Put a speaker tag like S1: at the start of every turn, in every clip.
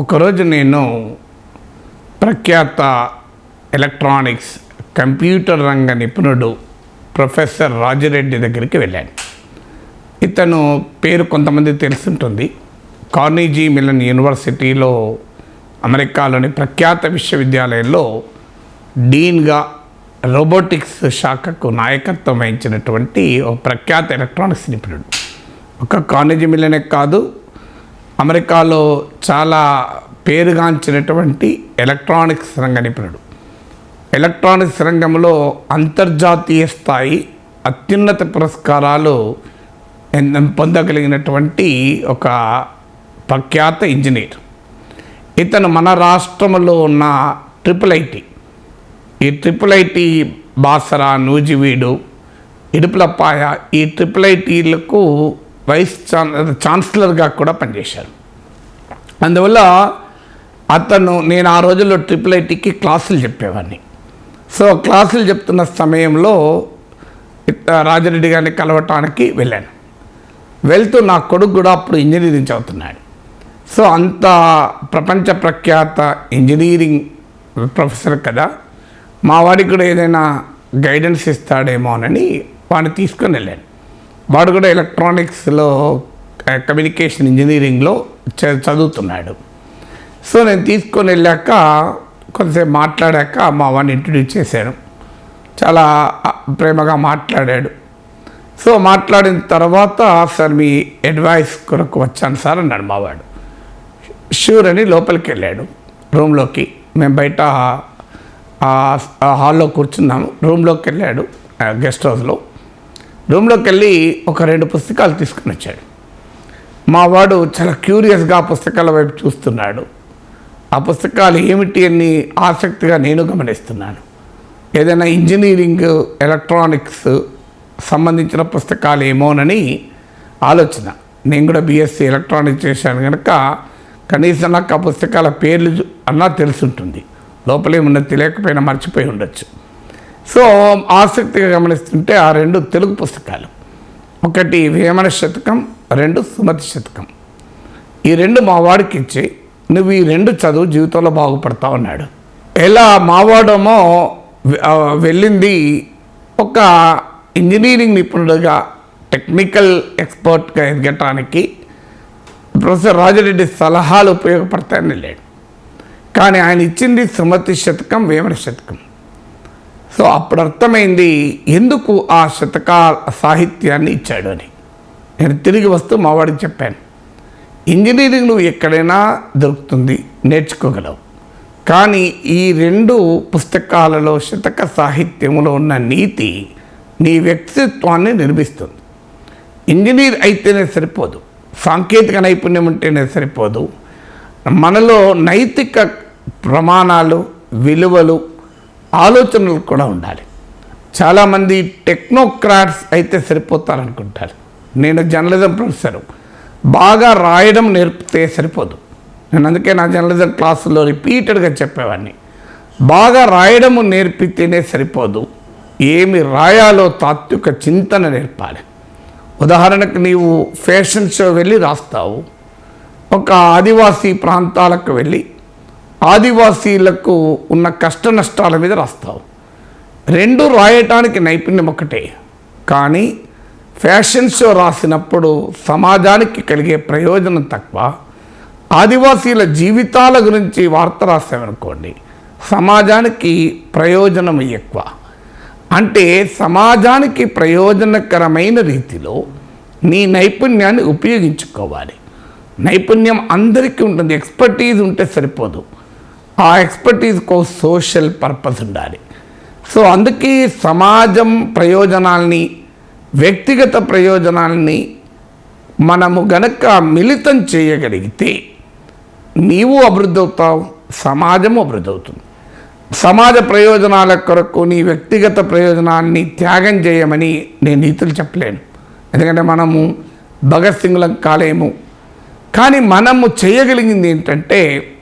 S1: ఒకరోజు నేను ప్రఖ్యాత ఎలక్ట్రానిక్స్ కంప్యూటర్ రంగ నిపుణుడు ప్రొఫెసర్ రాజిరెడ్డి దగ్గరికి వెళ్ళాను. ఇతను పేరు కొంతమంది తెలుసుంటుంది. కార్నీజీ మిలన్ యూనివర్సిటీలో అమెరికాలోని ప్రఖ్యాత విశ్వవిద్యాలయంలో డీన్గా రోబోటిక్స్ శాఖకు నాయకత్వం వహించినటువంటి ఒక ప్రఖ్యాత ఎలక్ట్రానిక్స్ నిపుణుడు. ఒక కాలేజీ మిలనే కాదు అమెరికాలో చాలా పేరుగాంచినటువంటి ఎలక్ట్రానిక్స్ రంగ నిపుణుడు. ఎలక్ట్రానిక్స్ రంగంలో అంతర్జాతీయ స్థాయి అత్యున్నత పురస్కారాలు పొందగలిగినటువంటి ఒక ప్రఖ్యాత ఇంజనీర్. ఇతను మన రాష్ట్రంలో ఉన్న ట్రిపుల్ ఐటీ. ఈ ట్రిపుల్ ఐటీ బాసరా నూజివీడు ఇడుపులపాయ ఈ ట్రిపుల్ ఐటీలకు వైస్ ఛాన్ ఛాన్సలర్గా కూడా పనిచేశారు. అందువల్ల అతను నేను ఆ రోజుల్లో ట్రిపుల్ ఐటీకి క్లాసులు చెప్పేవాడిని. సో క్లాసులు చెప్తున్న సమయంలో రాజరెడ్డి గారిని కలవటానికి వెళ్ళాను. వెళ్తూ నా కొడుకు కూడా అప్పుడు ఇంజనీరింగ్ చదువుతున్నాడు. సో అంత ప్రపంచ ప్రఖ్యాత ఇంజనీరింగ్ ప్రొఫెసర్ కదా మా వాడికి కూడా ఏదైనా గైడెన్స్ ఇస్తాడేమోనని వాడిని తీసుకొని వెళ్ళాను. వాడు కూడా ఎలక్ట్రానిక్స్లో కమ్యూనికేషన్ ఇంజనీరింగ్లో చ- చదువుతున్నాడు. సో నేను తీసుకొని వెళ్ళాక కొంతసేపు మాట్లాడాక మా వాడిని ఇంట్రడ్యూస్ చేశాను. చాలా ప్రేమగా మాట్లాడాడు. సో మాట్లాడిన తర్వాత సార్ మీ అడ్వైస్ కొరకు వచ్చాను సార్ అన్నాడు మావాడు షూర్ అని లోపలికి వెళ్ళాడు. రూమ్లోకి మేము బయట ఆ హాల్లో కూర్చున్నాము. రూమ్లోకి వెళ్ళాడు గెస్ట్ హౌస్లో. రూమ్లోకి వెళ్ళి ఒక రెండు పుస్తకాలు తీసుకుని వచ్చాడు. మా వాడు చాలా క్యూరియస్గా ఆ పుస్తకాల వైపు చూస్తున్నాడు. ఆ పుస్తకాలు ఏమిటి అని ఆసక్తిగా నేను గమనిస్తున్నాను. ఏదైనా ఇంజనీరింగ్ ఎలక్ట్రానిక్స్ సంబంధించిన పుస్తకాలు ఏమోనని ఆలోచన. నేను కూడా బీఎస్సీ ఎలక్ట్రానిక్స్ చేశాను కనుక కనీసం నాకు ఆ పుస్తకాల పేర్లు అన్నా తెలుసుంటుంది. లోపలేమున్నది తెలియకపోయినా మర్చిపోయి ఉండొచ్చు. సో ఆసక్తిగా గమనిస్తుంటే ఆ రెండు తెలుగు పుస్తకాలు. ఒకటి వేమన శతకం రెండు సుమతి శతకం ఈ రెండు మా వాడికి ఇచ్చి నువ్వు ఈ రెండు చదువు జీవితంలో బాగుపడతావు అన్నాడు. ఎలా? మావాడమో వెళ్ళింది ఒక ఇంజనీరింగ్ నిపుణుడిగా టెక్నికల్ ఎక్స్పర్ట్గా ఎదగటానికి ప్రొఫెసర్ రాజరెడ్డి సలహాలు ఉపయోగపడతాయని వెళ్ళాడు. కానీ ఆయన ఇచ్చింది సుమతి శతకం వేమన శతకం. సో అప్పుడు అర్థమైంది ఎందుకు ఆ శతక సాహిత్యాన్ని ఇచ్చాడు అని. నేను తిరిగి వస్తూ మావాడికి చెప్పాను ఇంజనీరింగ్ నువ్వు ఎక్కడైనా దొరుకుతుంది నేర్చుకోగలవు. కానీ ఈ రెండు పుస్తకాలలో శతక సాహిత్యంలో ఉన్న నీతి నీ వ్యక్తిత్వాన్ని నిర్మిస్తుంది. ఇంజనీర్ అయితేనే సరిపోదు సాంకేతిక నైపుణ్యం ఉంటేనే సరిపోదు. మనలో నైతిక ప్రమాణాలు విలువలు ఆలోచనలు కూడా ఉండాలి. చాలామంది టెక్నోక్రాట్స్ అయితే సరిపోతారనుకుంటారు. నేను జర్నలిజం ప్రొఫెసరు. బాగా రాయడం నేర్పితే సరిపోదు. నేను అందుకే నా జర్నలిజం క్లాసులో రిపీటెడ్గా చెప్పేవాడిని. బాగా రాయడము నేర్పితేనే సరిపోదు. ఏమి రాయాలో తాత్విక చింతన నేర్పాలి. ఉదాహరణకు నీవు ఫ్యాషన్ షో వెళ్ళి రాస్తావు. ఒక ఆదివాసీ ప్రాంతాలకు వెళ్ళి ఆదివాసీలకు ఉన్న కష్ట నష్టాల మీద రాస్తావు. రెండు రాయటానికి నైపుణ్యం ఒకటే. కానీ ఫ్యాషన్ షో రాసినప్పుడు సమాజానికి కలిగే ప్రయోజనం తక్కువ. ఆదివాసీల జీవితాల గురించి వార్త రాసామనుకోండి సమాజానికి ప్రయోజనం ఎక్కువ. అంటే సమాజానికి ప్రయోజనకరమైన రీతిలో నీ నైపుణ్యాన్ని ఉపయోగించుకోవాలి. నైపుణ్యం అందరికీ ఉంటుంది ఎక్స్పర్టీజ్ ఉంటే సరిపోదు. ఆ ఎక్స్పర్టీజ్కో సోషల్ పర్పస్ ఉండాలి. సో అందుకే సమాజం ప్రయోజనాల్ని వ్యక్తిగత ప్రయోజనాల్ని మనము గనక మిళితం చేయగలిగితే నీవు అభివృద్ధి అవుతావు సమాజం అభివృద్ధి అవుతుంది సమాజ ప్రయోజనాల కొరకు నీ వ్యక్తిగత ప్రయోజనాన్ని త్యాగం చేయమని నేను నీతులు చెప్పలేను. ఎందుకంటే మనము భగత్ సింగ్లం కాలేము. కానీ మనము చేయగలిగింది ఏంటంటే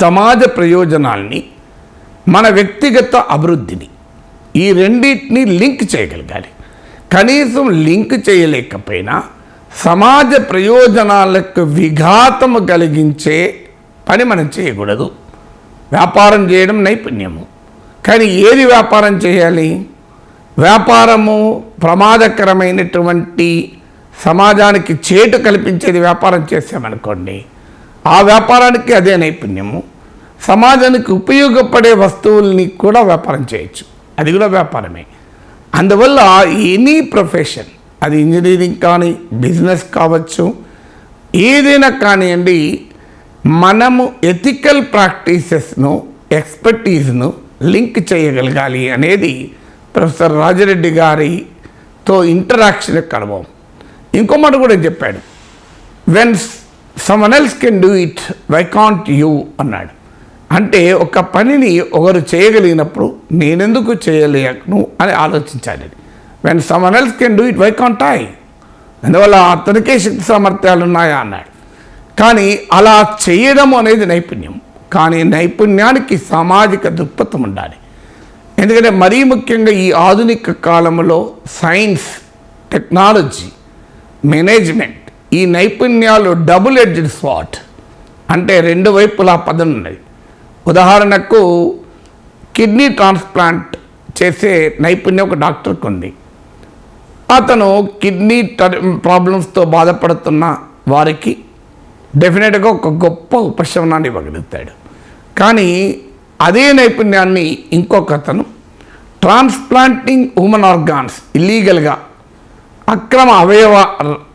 S1: సమాజ ప్రయోజనాల్ని మన వ్యక్తిగత అభివృద్ధిని ఈ రెండింటిని లింక్ చేయగలగాలి. కనీసం లింక్ చేయలేకపోయినా సమాజ ప్రయోజనాలకు విఘాతము కలిగించే పని మనం చేయకూడదు. వ్యాపారం చేయడం నైపుణ్యము. కానీ ఏది వ్యాపారం చేయాలి? వ్యాపారము ప్రమాదకరమైనటువంటి సమాజానికి చేటు కల్పించేది వ్యాపారం చేసామనుకోండి ఆ వ్యాపారానికి అదే నైపుణ్యము. సమాజానికి ఉపయోగపడే వస్తువుల్ని కూడా వ్యాపారం చేయొచ్చు. అది కూడా వ్యాపారమే. అందువల్ల ఎనీ ప్రొఫెషన్ అది ఇంజనీరింగ్ కానీ బిజినెస్ కావచ్చు ఏదైనా కానివ్వండి మనము ఎథికల్ ప్రాక్టీసెస్ను ఎక్స్పర్టీస్ను లింక్ చేయగలగాలి అనేది ప్రొఫెసర్ రాజరెడ్డి గారితో ఇంటరాక్షన్ యొక్క అనుభవం. ఇంకో మాట కూడా చెప్పాడు. When some else can do it why can't you అన్నాడు. అంటే ఒక పనిని ఒకరు చేయగలిగినప్పుడు నేనెందుకు చేయలేను అని ఆలోచించాలి. When someone else can do it why can't I అందువల్ల అతనికే శక్తి సామర్థ్యాలు ఉన్నాయా అన్నాడు. కానీ అలా చేయడం అనేది నైపుణ్యం. కానీ నైపుణ్యానికి సామాజిక దృక్పథం ఉండాలి. ఎందుకంటే మరీ ముఖ్యంగా ఈ ఆధునిక కాలంలో సైన్స్ టెక్నాలజీ మేనేజ్మెంట్ ఈ నైపుణ్యాలు డబుల్ ఎడ్జ్డ్ స్వాట్ అంటే రెండు వైపులా పదం ఉన్నది ఉదాహరణకు కిడ్నీ ట్రాన్స్ప్లాంట్ చేసే నైపుణ్యం ఒక డాక్టర్కి ఉంది అతను కిడ్నీ ప్రాబ్లమ్స్తో బాధపడుతున్న వారికి డెఫినెట్గా ఒక గొప్ప ఉపశమనాన్ని ఇవ్వగలుగుతాడు. కానీ అదే నైపుణ్యాన్ని ఇంకొక అతను ట్రాన్స్ప్లాంటింగ్ హ్యూమన్ ఆర్గాన్స్ ఇల్లీగల్గా అక్రమ అవయవ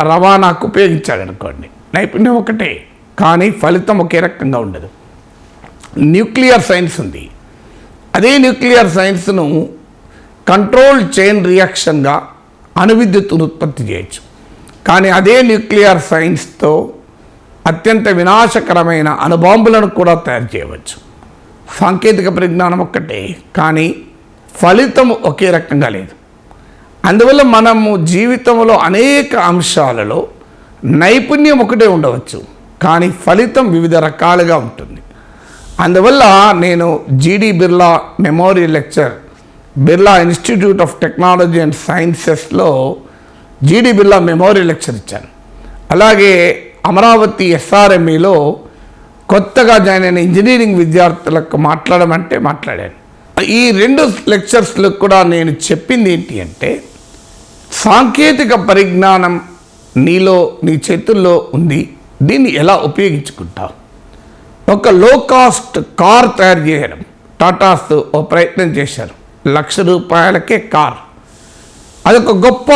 S1: రవాణాకు ఉపయోగించాడు అనుకోండి నైపుణ్యం ఒకటే కానీ ఫలితం ఒకే రకంగా ఉండదు. న్యూక్లియర్ సైన్స్ ఉంది. అదే న్యూక్లియర్ సైన్స్ను కంట్రోల్ చైన్ రియాక్షన్గా అణువిద్యుత్తును ఉత్పత్తి చేయొచ్చు. కానీ అదే న్యూక్లియర్ సైన్స్తో అత్యంత వినాశకరమైన అణుబాంబులను కూడా తయారు చేయవచ్చు. సాంకేతిక పరిజ్ఞానం ఒక్కటే కానీ ఫలితం ఒకే రకంగా లేదు. అందువల్ల మనము జీవితంలో అనేక అంశాలలో నైపుణ్యం ఒకటే ఉండవచ్చు. కానీ ఫలితం వివిధ రకాలుగా ఉంటుంది. అందువల్ల నేను G D Birla memorial lecture Birla institute of technology and సైన్సెస్లో జీడి బిర్లా మెమోరియల్ లెక్చర్ ఇచ్చాను. అలాగే అమరావతి ఎస్ఆర్ఎంఈలో కొత్తగా జాయిన్ అయిన ఇంజనీరింగ్ విద్యార్థులకు మాట్లాడమంటే మాట్లాడాను. ఈ రెండు లెక్చర్స్లో కూడా నేను చెప్పింది ఏంటి అంటే సాంకేతిక పరిజ్ఞానం నీలో నీ చేతుల్లో ఉంది దీన్ని ఎలా ఉపయోగించుకుంటావు? ఒక లో కాస్ట్ కార్ తయారు చేయడం టాటాస్ ఓ ప్రయత్నం చేశారు. లక్ష రూపాయలకే కార్. అదొక గొప్ప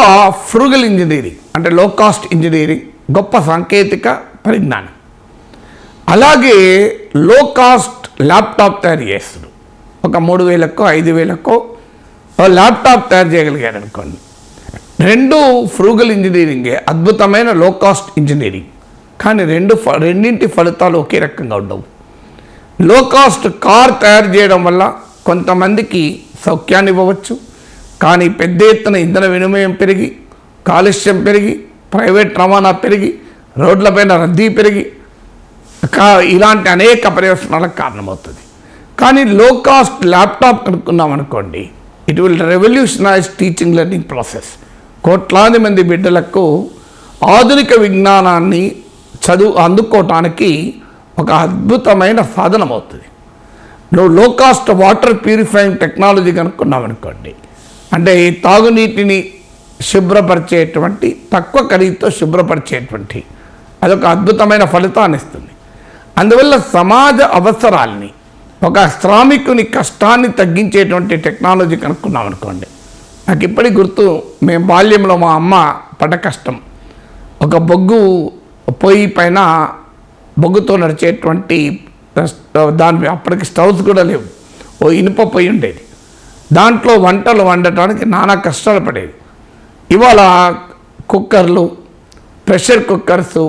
S1: ఫ్రూగల్ ఇంజనీరింగ్ అంటే లో కాస్ట్ ఇంజనీరింగ్ గొప్ప సాంకేతిక పరిజ్ఞానం. అలాగే లో కాస్ట్ ల్యాప్టాప్ తయారు చేస్తారు ఒక మూడు వేలకో ఐదు వేలకో ఓ ల్యాప్టాప్ తయారు చేయగలిగారు అనుకోండి రెండు ఫ్రూగల్ ఇంజనీరింగే అద్భుతమైన లో కాస్ట్ ఇంజనీరింగ్ కానీ రెండు ఫ- రెండింటి ఫలితాలు ఒకే రకంగా ఉండవు. లో కాస్ట్ కార్ తయారు చేయడం వల్ల కొంతమందికి సౌఖ్యాన్ని ఇవ్వవచ్చు. కానీ పెద్ద ఎత్తున ఇంధన వినిమయం పెరిగి కాలుష్యం పెరిగి ప్రైవేట్ రవాణా పెరిగి రోడ్లపైన రద్దీ పెరిగి కా ఇలాంటి అనేక పర్యవసనాలకు కారణమవుతుంది. కానీ లో కాస్ట్ ల్యాప్టాప్ కనుక్కున్నాం అనుకోండి it will revolutionise teaching learning process కోట్లాది మంది బిడ్డలకు ఆధునిక విజ్ఞానాన్ని చదువు అందుకోవటానికి ఒక అద్భుతమైన సాధనం అవుతుంది. నువ్వు low cost water purifying technology కనుక్కున్నాం అనుకోండి. అంటే ఈ తాగునీటిని శుభ్రపరిచేటువంటి తక్కువ ఖరీదుతో శుభ్రపరిచేటువంటి అదొక అద్భుతమైన ఫలితాన్ని ఇస్తుంది. అందువల్ల సమాజ అవసరాల్ని ఒక శ్రామికుని కష్టాన్ని తగ్గించేటువంటి టెక్నాలజీ కనుక్కున్నాం అనుకోండి. నాకు ఇప్పటికి గుర్తు మేము బాల్యంలో మా అమ్మ పడ్డ కష్టం ఒక బొగ్గు పొయ్యి పైన బొగ్గుతో నడిచేటువంటి దాని అప్పటికి స్టవ్స్ కూడా లేవు. ఓ ఇనుప పొయ్యి ఉండేది. దాంట్లో వంటలు వండటానికి నానా కష్టాలు పడేది ఇవాళ కుక్కర్లు ప్రెషర్ కుక్కర్స్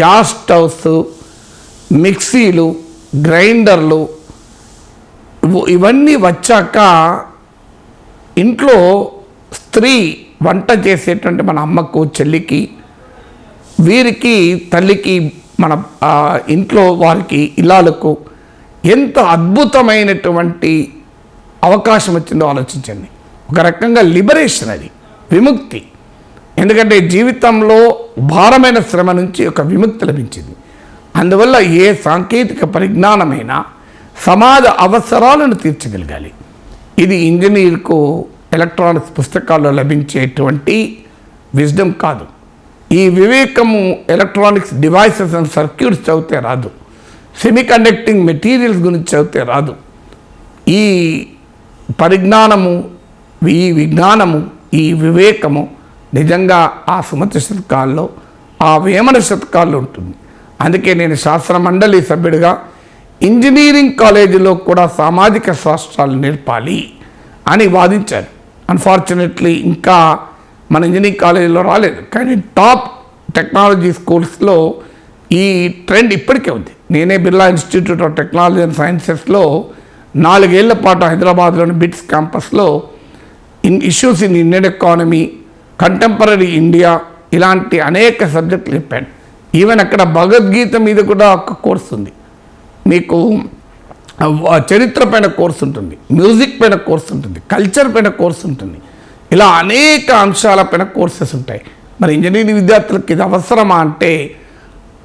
S1: గ్యాస్ స్టవ్స్ మిక్సీలు గ్రైండర్లు ఇవన్నీ వచ్చాక ఇంట్లో స్త్రీ వంట చేసేటువంటి మన అమ్మకు చెల్లికి వీరికి తల్లికి మన ఇంట్లో వారికి ఇల్లాలకు ఎంత అద్భుతమైనటువంటి అవకాశం వచ్చిందో ఆలోచించండి. ఒక రకంగా లిబరేషన్ అది విముక్తి. ఎందుకంటే జీవితంలో భారమైన శ్రమ నుంచి ఒక విముక్తి లభించింది. అందువల్ల ఏ సాంకేతిక పరిజ్ఞానమైనా సమాజ అవసరాలను తీర్చగలగాలి. ఇది ఇంజనీర్కు ఎలక్ట్రానిక్స్ పుస్తకాల్లో లభించేటువంటి విజ్డమ్ కాదు. ఈ వివేకము ఎలక్ట్రానిక్స్ డివైసెస్ అండ్ సర్క్యూట్స్ చదివితే రాదు. సెమీకండక్టింగ్ మెటీరియల్స్ గురించి చదివితే రాదు. ఈ పరిజ్ఞానము ఈ విజ్ఞానము ఈ వివేకము నిజంగా ఆ సుమతి శతకాల్లో ఆ వేమన శతకాల్లో ఉంటుంది. అందుకే నేను శాస్త్ర మండలి సభ్యుడిగా ఇంజనీరింగ్ కాలేజీలో కూడా సామాజిక శాస్త్రాలు నేర్పాలి అని వాదించాను. అన్ఫార్చునేట్లీ ఇంకా మన ఇంజనీరింగ్ కాలేజీలో రాలేదు. కానీ టాప్ టెక్నాలజీ స్కూల్స్లో ఈ ట్రెండ్ ఇప్పటికే ఉంది. నేనే Birla institute of technology and సైన్సెస్లో నాలుగేళ్ళ పాటు హైదరాబాద్లోని బిట్స్ క్యాంపస్లో in issues in Indian economy contemporary India ఇలాంటి అనేక సబ్జెక్టులు చెప్పాను. ఈవెన్ అక్కడ భగవద్గీత మీద కూడా ఒక కోర్స్ ఉంది. మీకు చరిత్ర పైన కోర్స్ ఉంటుంది. మ్యూజిక్ పైన కోర్స్ ఉంటుంది. కల్చర్ పైన కోర్స్ ఉంటుంది. ఇలా అనేక అంశాలపైన కోర్సెస్ ఉంటాయి. మరి ఇంజనీరింగ్ విద్యార్థులకు ఇది అవసరమా అంటే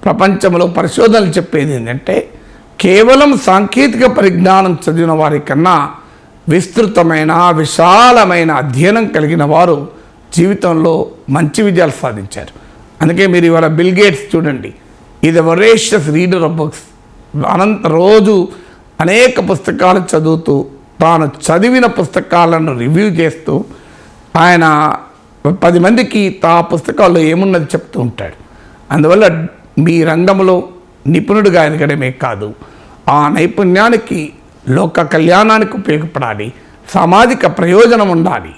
S1: ప్రపంచంలో పరిశోధనలు చెప్పేది ఏంటంటే కేవలం సాంకేతిక పరిజ్ఞానం చదివిన వారి కన్నా విస్తృతమైన విశాలమైన అధ్యయనం కలిగిన వారు జీవితంలో మంచి విజయాలు సాధించారు. అందుకే మీరు ఇవాళ బిల్ గేట్స్ చూడండి. ఇది వరేషియస్ రీడర్ ఆఫ్ బుక్స్ అనంత రోజు అనేక పుస్తకాలు చదువుతూ తాను చదివిన పుస్తకాలను రివ్యూ చేస్తూ ఆయన పది మందికి తా పుస్తకాల్లో ఏమున్నది చెప్తూ ఉంటాడు. అందువల్ల మీ రంగంలో నిపుణుడుగా ఎదగడమే కాదు ఆ నైపుణ్యానికి లోక కళ్యాణానికి ఉపయోగపడాలి సామాజిక ప్రయోజనం ఉండాలి.